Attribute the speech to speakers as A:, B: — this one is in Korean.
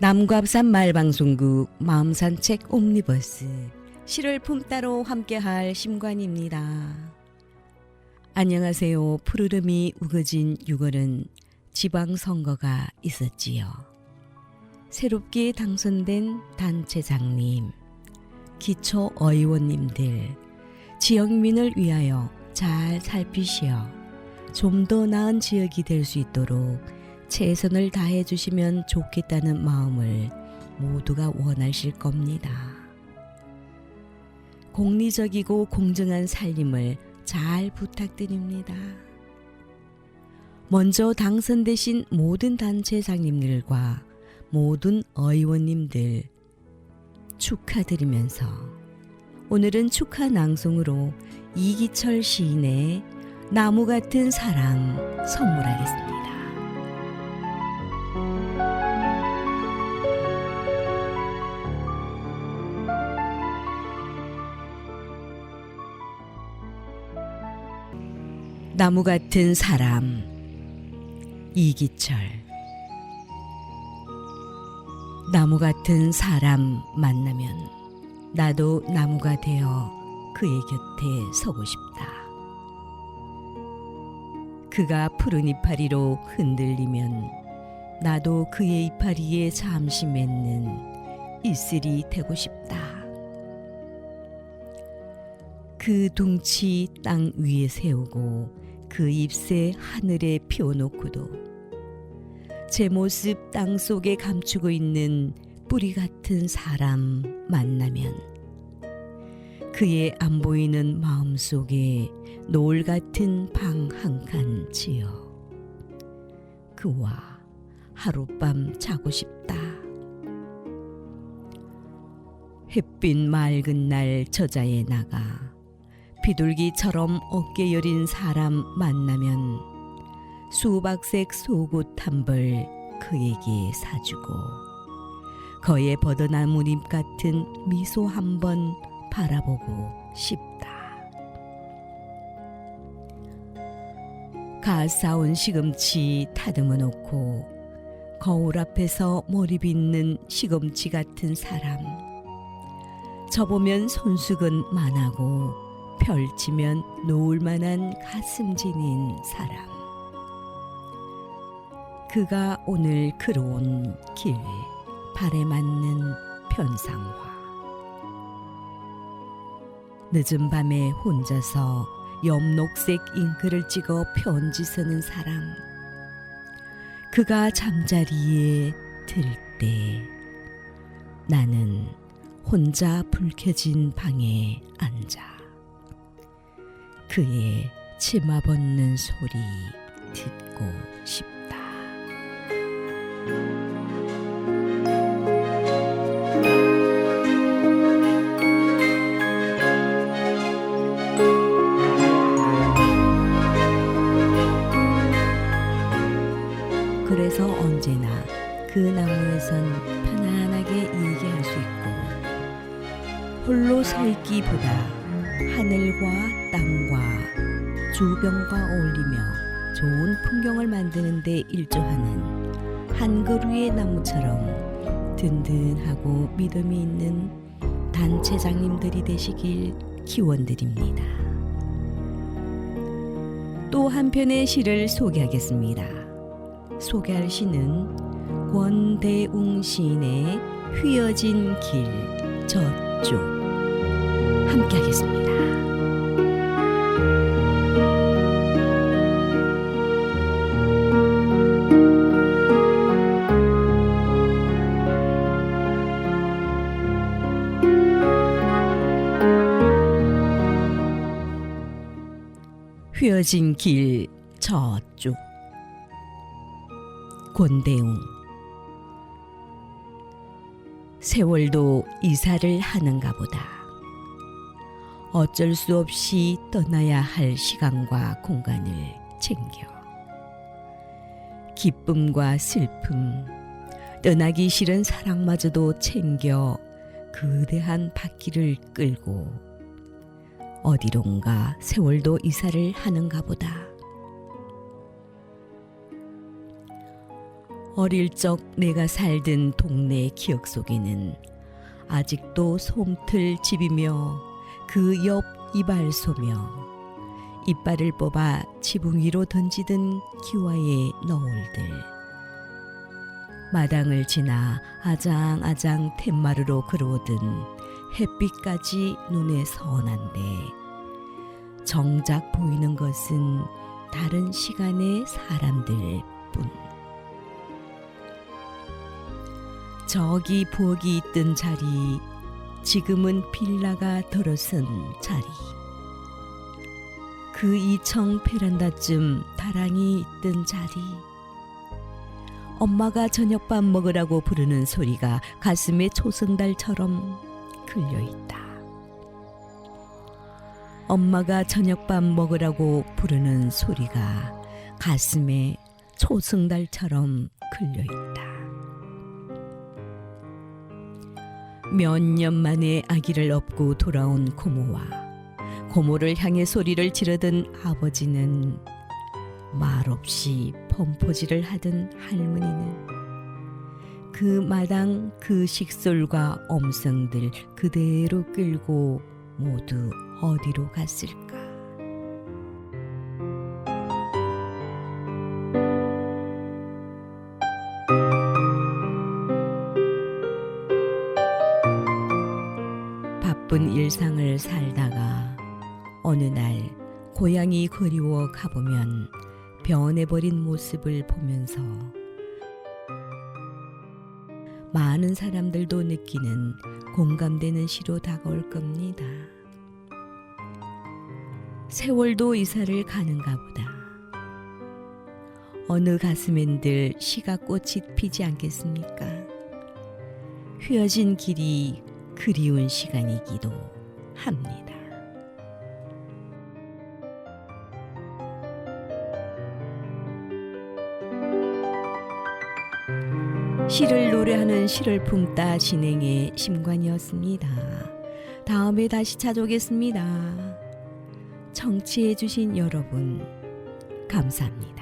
A: 남갑산 말방송국 마음산책 옴니버스 시를 품따로 함께할 심관입니다. 안녕하세요. 푸르름이 우거진 6월은 지방선거가 있었지요. 새롭게 당선된 단체장님, 기초의원님들, 지역민을 위하여 잘 살피시어 좀 더 나은 지역이 될 수 있도록 최선을 다해 주시면 좋겠다는 마음을 모두가 원하실 겁니다. 공리적이고 공정한 살림을 잘 부탁드립니다. 먼저 당선되신 모든 단체장님들과 모든 의원님들 축하드리면서 오늘은 축하 낭송으로 이기철 시인의 나무 같은 사람 선물하겠습니다. 나무 같은 사람 이기철 나무 같은 사람 만나면 나도 나무가 되어 그의 곁에 서고 싶다. 그가 푸른 이파리로 흔들리면 나도 그의 이파리에 잠시 맺는 이슬이 되고 싶다. 그 둥치 땅 위에 세우고 그 잎새 하늘에 피워놓고도 제 모습 땅 속에 감추고 있는 뿌리 같은 사람 만나면 그의 안 보이는 마음 속에 노을 같은 방 한 칸 지어 그와 하룻밤 자고 싶다. 햇빛 맑은 날 저자에 나가 비둘기처럼 어깨 여린 사람 만나면 수박색 속옷 한 벌 그에게 사주고 거의 버드나무잎 같은 미소 한 번 바라보고 싶다. 가 싸온 시금치 다듬어 놓고 거울 앞에서 머리 빗는 시금치 같은 사람. 저보면 손수건 만하고 펼치면 놓을 만한 가슴 지닌 사람. 그가 오늘 걸어온 길, 발에 맞는 편상화. 늦은 밤에 혼자서 염록색 잉크를 찍어 편지 쓰는 사람. 그가 잠자리에 들 때 나는 혼자 불 켜진 방에 앉아 그의 치마 벗는 소리 듣고 싶다. 그래서 언제나 그 나무에선 편안하게 일기할 수 있고 홀로 서 있기보다 하늘과 땅과 주변과 어울리며 좋은 풍경을 만드는 데 일조하는 한 그루의 나무처럼 든든하고 믿음이 있는 단체장님들이 되시길 기원드립니다. 또 한편의 시를 소개하겠습니다. 소개할 시는 권대웅 시인의 휘어진 길 저쪽 함께 하겠습니다. 휘어진 길 저쪽 권대웅 세월도 이사를 하는가 보다. 어쩔 수 없이 떠나야 할 시간과 공간을 챙겨. 기쁨과 슬픔, 떠나기 싫은 사랑마저도 챙겨 거대한 바퀴를 끌고 어디론가 세월도 이사를 하는가 보다. 어릴 적 내가 살던 동네 기억 속에는 아직도 솜틀 집이며 그 옆 이발소며 이빨을 뽑아 지붕 위로 던지던 기와의 너울들 마당을 지나 아장아장 툇마루로 걸어오던 햇빛까지 눈에 선한데 정작 보이는 것은 다른 시간의 사람들 뿐. 저기 부엌이 있던 자리, 지금은 빌라가 들어선 자리. 그 이청 베란다쯤 다랑이 있던 자리. 엄마가 저녁밥 먹으라고 부르는 소리가 가슴에 초승달처럼 걸려 있다. 엄마가 저녁밥 먹으라고 부르는 소리가 가슴에 초승달처럼 걸려 있다. 몇 년 만에 아기를 업고 돌아온 고모와 고모를 향해 소리를 지르던 아버지는 말없이 범퍼질을 하던 할머니는 그 마당 그 식솔과 엄성들 그대로 끌고 모두 어디로 갔을까? 바쁜 일상을 살다가 어느 날 고향이 그리워 가보면 변해버린 모습을 보면서 많은 사람들도 느끼는 공감되는 시로 다가올 겁니다. 세월도 이사를 가는가 보다. 어느 가슴엔 들 시가 꽃이 피지 않겠습니까? 휘어진 길이 그리운 시간이기도 합니다. 시를 노래하는 시를 품다 진행의 심관이었습니다. 다음에 다시 찾아오겠습니다. 청취해주신 여러분, 감사합니다.